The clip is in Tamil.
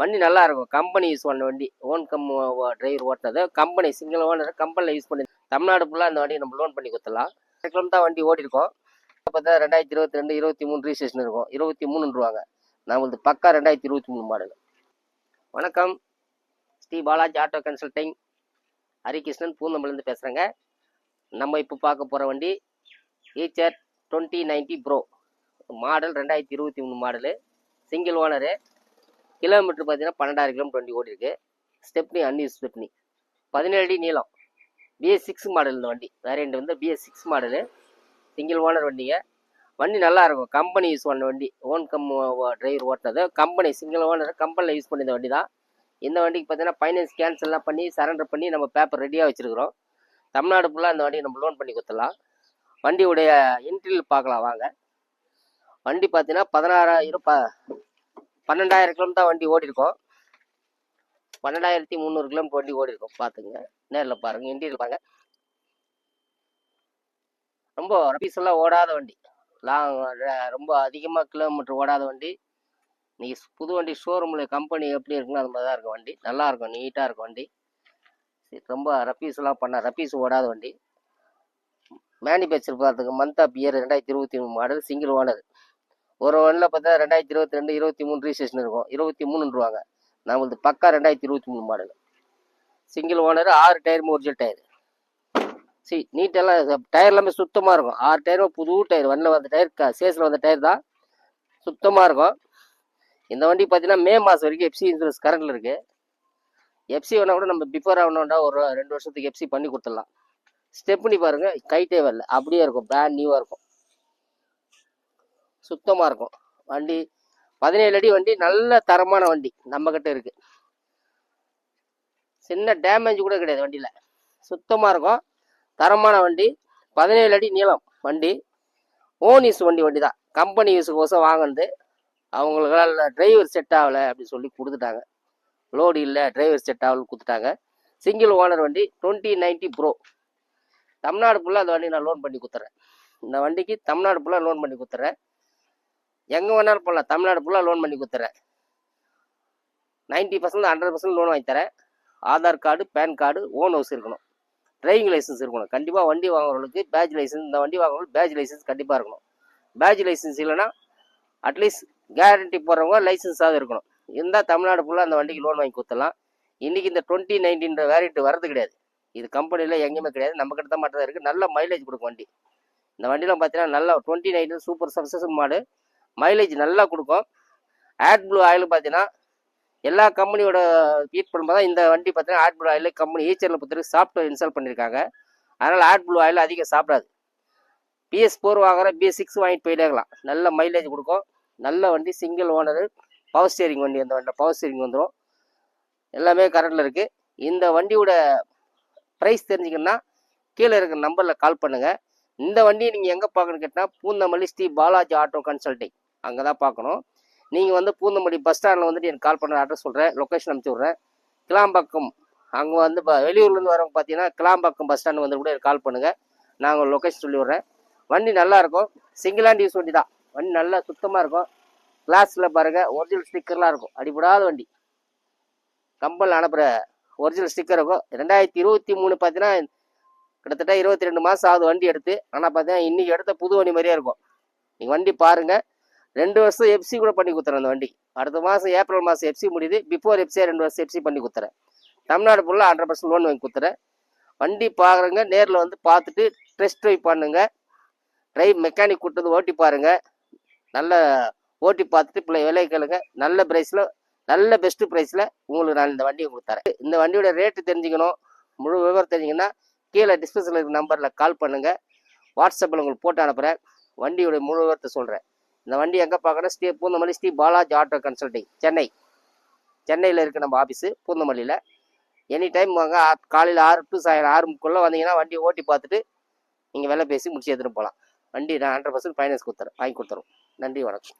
வண்டி நல்லா இருக்கும் கம்பெனி யூஸ் பண்ண வண்டி. ஓன் கம் டிரைவர் ஓட்டினது. கம்பெனி சிங்கிள் ஓனர் கம்பெனியில் யூஸ் பண்ணி தமிழ்நாடு ஃபுல்லாக அந்த வண்டி நம்ம லோன் பண்ணி கொடுத்துடலாம். கிலோமீட்டர் தான் வண்டி ஓடிருக்கோம் பார்த்தா ரெண்டாயிரத்தி இருபத்தி ரெண்டு இருபத்தி மூணு ரிஜிஸ்ட்ரேஷன் இருக்கும். இருபத்தி மூணுருவாங்க நம்மளது பக்கா ரெண்டாயிரத்தி இருபத்தி மூணு மாடல் வணக்கம். ஸ்ரீ பாலாஜி ஆட்டோ கன்சல்டிங் ஹரிகிருஷ்ணன் பூந்தம்பலேருந்து பேசுகிறேங்க நம்ம இப்போ பார்க்க போகிற வண்டி Eicher twenty ninety pro model ரெண்டாயிரத்தி இருபத்தி மூணு மாடலு சிங்கிள் ஓனரு கிலோமீட்டர் பார்த்தீங்கன்னா பன்னெண்டாயிரம் கிலோமீட்டர் வண்டி ஓடி இருக்கு ஸ்டெப்னி அன்யூஸ் ஸ்டெப்னி. பதினேழு அடி நீளம். பிஎஸ் சிக்ஸ் மாடல் இந்த வண்டி. வேரியண்ட் வந்து BS six model single owner வண்டிங்க. வண்டி நல்லா இருக்கும். கம்பெனி யூஸ் பண்ண வண்டி. ஓன் கம் டிரைவர் ஓட்டினது. கம்பெனி சிங்கிள் ஓனர் கம்பெனியில் யூஸ் பண்ணி இந்த வண்டி தான். இந்த வண்டிக்கு பார்த்தீங்கன்னா ஃபைனான்ஸ் கேன்சல்லாம் பண்ணி சரண்டர் பண்ணி நம்ம பேப்பர் ரெடியாக வச்சுருக்கிறோம். தமிழ்நாடு ஃபுல்லாக இந்த வண்டியை நம்ம லோன் பண்ணி கொடுத்துடலாம். வண்டியுடைய இன்டீரியல் பார்க்கலாம் வாங்க. வண்டி பார்த்தீங்கன்னா பதினாறாயிரம் ப பன்னெண்டாயிரம் கிலோமீட்டர் வண்டி ஓடிருக்கோம் பன்னெண்டாயிரத்தி முந்நூறு கிலோமீட்டர் வண்டி ஓடிருக்கோம் பார்த்துங்க நேரில் பாருங்க. இண்டியில் பாருங்க. ரொம்ப ரபீஸ்லாம் ஓடாத வண்டி. லாங் ரொம்ப அதிகமாக கிலோமீட்டர் ஓடாத வண்டி. நீங்கள் புது வண்டி ஷோரூமில் கம்பெனி எப்படி இருக்குன்னு அது மாதிரி தான் இருக்கும் வண்டி. நல்லா இருக்கும். நீட்டாக இருக்கும் வண்டி. சரி, ரொம்ப ரப்பீஸ்லாம் பண்ண ரப்பீஸ் ஓடாத வண்டி. மேனுஃபேக்சர் பார்த்துக்கு மந்த் ஆஃப் இயர் ரெண்டாயிரத்தி இருபத்தி மூணு மாடல் சிங்கிள் ஓனர் ஒரு ஒன்றில் பார்த்தா ரெண்டாயிரத்தி இருபத்தி ரெண்டு இருபத்தி மூணு ரிஜிஸ்ட்ரேஷன் இருக்கும். இருபத்தி மூணுருவாங்க நம்மளது பக்கா ரெண்டாயிரத்தி இருபத்தி மூணு மாடல் சிங்கிள் ஓனர் ஆறு டயர் ஒரிஜினல் டயர் சி நீட்டெல்லாம் டயர் எல்லாமே சுத்தமாக இருக்கும். ஆறு டயரும் புது டயர் வண்டில் வந்த டயர் சேஸில் வந்த டயர் தான் சுத்தமாக இருக்கும். இந்த வண்டி பார்த்தீங்கன்னா மே மாதம் வரைக்கும் எஃப்சி இன்சூரன்ஸ் கரண்டில் இருக்குது எஃப்சி வேணால் கூட நம்ம பிஃபோர் ஆகணும்னா ஒரு ரெண்டு வருஷத்துக்கு எஃப்சி பண்ணி கொடுத்துடலாம். ஸ்டெப்னி பாருங்க கைட்டே வரல அப்படியே இருக்கும் பிராண்ட் நியூவாக இருக்கும். சுத்தமாக இருக்கும். வண்டி பதினேழு அடி வண்டி நல்ல தரமான வண்டி நம்மக்கிட்ட இருக்குது சின்ன டேமேஜ் கூட கிடையாது வண்டியில். சுத்தமாக இருக்கும். தரமான வண்டி பதினேழு அடி நீளம் வண்டி. ஓன் யூஸ் வண்டி வண்டி தான். கம்பெனி யூஸுக்கோசம் வாங்கினது. அவங்களுக்கெல்லாம் டிரைவர் செட் ஆகலை அப்படின்னு சொல்லி கொடுத்துட்டாங்க. லோடு இல்லை டிரைவர் செட் ஆகலன்னு கொடுத்துட்டாங்க. சிங்கிள் ஓனர் வண்டி டுவெண்ட்டி நைன்ட்டி ப்ரோ தமிழ்நாடு ஃபுல்லாக அந்த வண்டி நான் லோன் பண்ணி கொடுத்துறேன். இந்த வண்டிக்கு தமிழ்நாடு ஃபுல்லாக லோன் பண்ணி கொடுத்துறேன். எங்கே வேணாலும் போடலாம். தமிழ்நாடு ஃபுல்லாக லோன் பண்ணி கொடுத்துறேன். Ninety percent hundred percent loan வாங்கி தரேன். Aadhaar card PAN card own house இருக்கணும். டிரைவிங் லைசன்ஸ் இருக்கணும். கண்டிப்பாக வண்டி வாங்குறவங்களுக்கு பேட்ச் லைசன்ஸ் இந்த வண்டி வாங்குறவங்களுக்கு பேஜ் லைசன்ஸ் கண்டிப்பாக இருக்கணும். பேஜ் லைசன்ஸ் இல்லைன்னா அட்லீஸ்ட் கேரண்டி போடுறவங்க லைசன்ஸாவது இருக்கணும். இருந்தால் தமிழ்நாடு ஃபுல்லாக அந்த வண்டிக்கு லோன் வாங்கி கொடுத்துடலாம். இன்றைக்கி இந்த டுவெண்ட்டி நைன்டீன்ற வேரியண்ட் வரது கிடையாது. இது கம்பெனியில் எங்கேயுமே கிடையாது. நம்ம கிட்ட தான் மட்டும் தான் இருக்குது நல்ல மைலேஜ் கொடுக்கும் வண்டி. இந்த வண்டியெலாம் பார்த்தீங்கன்னா நல்லா டுவெண்ட்டி நைன்டீன் சூப்பர் சக்ஸஸ் மாடு. மைலேஜ் நல்லா கொடுக்கும். ஆட் ப்ளூ ஆயில் பார்த்தீங்கன்னா எல்லா கம்பெனியோட ஹீட் பண்ணும்போது தான் இந்த வண்டி பார்த்தீங்கன்னா ஆட் ப்ளூ ஆயில் கம்பெனி ஈச்சரில் பொறுத்தவரைக்கும் சாஃப்ட்வேர் இன்ஸ்டால் பண்ணியிருக்காங்க. அதனால் ஆட் ப்ளூ ஆயில் அதிகம் சாப்பிடாது. பிஎஸ் ஃபோர் வாங்குற பிஎஸ் சிக்ஸ் வாங்கிட்டு போயிட்டேக்கலாம் நல்ல மைலேஜ் கொடுக்கும். நல்ல வண்டி சிங்கிள் ஓனரு பவர் ஸ்டேரிங் வண்டி அந்த வண்டியில் பவர் ஸ்டேரிங் வந்துடும் எல்லாமே கரண்டில் இருக்குது இந்த வண்டியோட ப்ரைஸ் தெரிஞ்சுக்கணுன்னா கீழே இருக்கிற நம்பரில் கால் பண்ணுங்கள் இந்த வண்டியை நீங்கள் எங்கே பார்க்கணும்னு கேட்டால் பூந்தமல்லி ஸ்ரீ பாலாஜி ஆட்டோ கன்சல்டிங் அங்கே தான் பார்க்கணும். நீங்கள் வந்து பூந்தமல்லி பஸ் ஸ்டாண்டில் வந்துட்டு எனக்கு கால் பண்ணுற அட்ரஸ் சொல்கிறேன் லொக்கேஷன் அனுப்பிச்சி விட்றேன். கிளாம்பாக்கம். அங்கே வந்து ப- வெளியூர்லேருந்து வரவங்க பார்த்தீங்கன்னா கிளாம்பாக்கம் பஸ் ஸ்டாண்டு வந்து கூட எனக்கு கால் பண்ணுங்கள் நாங்கள் லொக்கேஷன் சொல்லி விட்றேன். வண்டி நல்லாயிருக்கும் சிங்கிள் ஹேண்ட் யூஸ் வண்டி தான் வண்டி நல்லா சுத்தமாக இருக்கும். கிளாஸில் பாருங்கள் ஒரிஜினல் ஸ்டிக்கர்லாம் இருக்கும். அடிபடாத வண்டி. கம்பல் அனுப்புகிற ஒரிஜினல் ஸ்டிக்கர் இருக்கும். ரெண்டாயிரத்தி இருபத்தி மூணு பார்த்தீங்கன்னா கிட்டத்தட்ட இருபத்தி ரெண்டு மாதம் ஆகுது வண்டி எடுத்து. ஆனால் பார்த்தீங்கன்னா இன்றைக்கி எடுத்த புது வண்டி மாதிரியே இருக்கும். நீங்கள் வண்டி பாருங்கள் ரெண்டு வருஷம் எஃப்சி கூட பண்ணி கொடுத்துறேன் அந்த வண்டி. அடுத்த மாதம் ஏப்ரல் மாதம் எஃப்சி முடியுது. பிஃபோர் எஃப்சியாக ரெண்டு வருஷம் எஃப்சி பண்ணி கொடுத்துறேன் தமிழ்நாடு ஃபுல்லாக ஹண்ட்ரட் பர்சன்ட் லோன் வாங்கி கொடுத்துறேன் வண்டி பார்க்குறங்க நேரில் வந்து பார்த்துட்டு டெஸ்ட் ட்ரைவ் பண்ணுங்கள் ட்ரைவ் மெக்கானிக் கூட்டது ஓட்டி பாருங்கள் நல்ல ஓட்டி பார்த்துட்டு பிள்ளை விலை கேளுங்க. நல்ல ப்ரைஸில் நல்ல பெஸ்ட்டு ப்ரைஸில் உங்களுக்கு நான் இந்த வண்டியை கொடுத்துறேன் இந்த வண்டியோட ரேட்டு தெரிஞ்சுக்கணும். முழு விவரம் தெரிஞ்சிங்கன்னா கீழே டிஸ்கிரிப்ஷனில் இருக்கிற நம்பரில் கால் பண்ணுங்கள் வாட்ஸ்அப்பில் உங்களுக்கு போட்டு அனுப்புகிறேன் வண்டியோட முழு விவரத்தை சொல்கிறேன் இந்த வண்டி எங்கே பார்க்கணும் ஸ்ரீ பூந்தமல்லி ஸ்ரீ பாலாஜி ஆட்டோ கன்சல்டிங் சென்னை. சென்னையில் இருக்குது நம்ம ஆஃபீஸு பூந்தமல்லியில். எனி டைம் வாங்க காலையில் ஆறு டு சாயங்காலம் ஆறு முக்குள்ளே வந்தீங்கன்னா வண்டியை ஓட்டி பார்த்துட்டு நீங்கள் விலை பேசி முடிச்சு எடுத்துகிட்டு போகலாம் வண்டி நான் ஹண்ட்ரட் பர்சன்ட் ஃபைனான்ஸ் கொடுத்துறேன் வாங்கி கொடுத்துறோம் நன்றி வணக்கம்.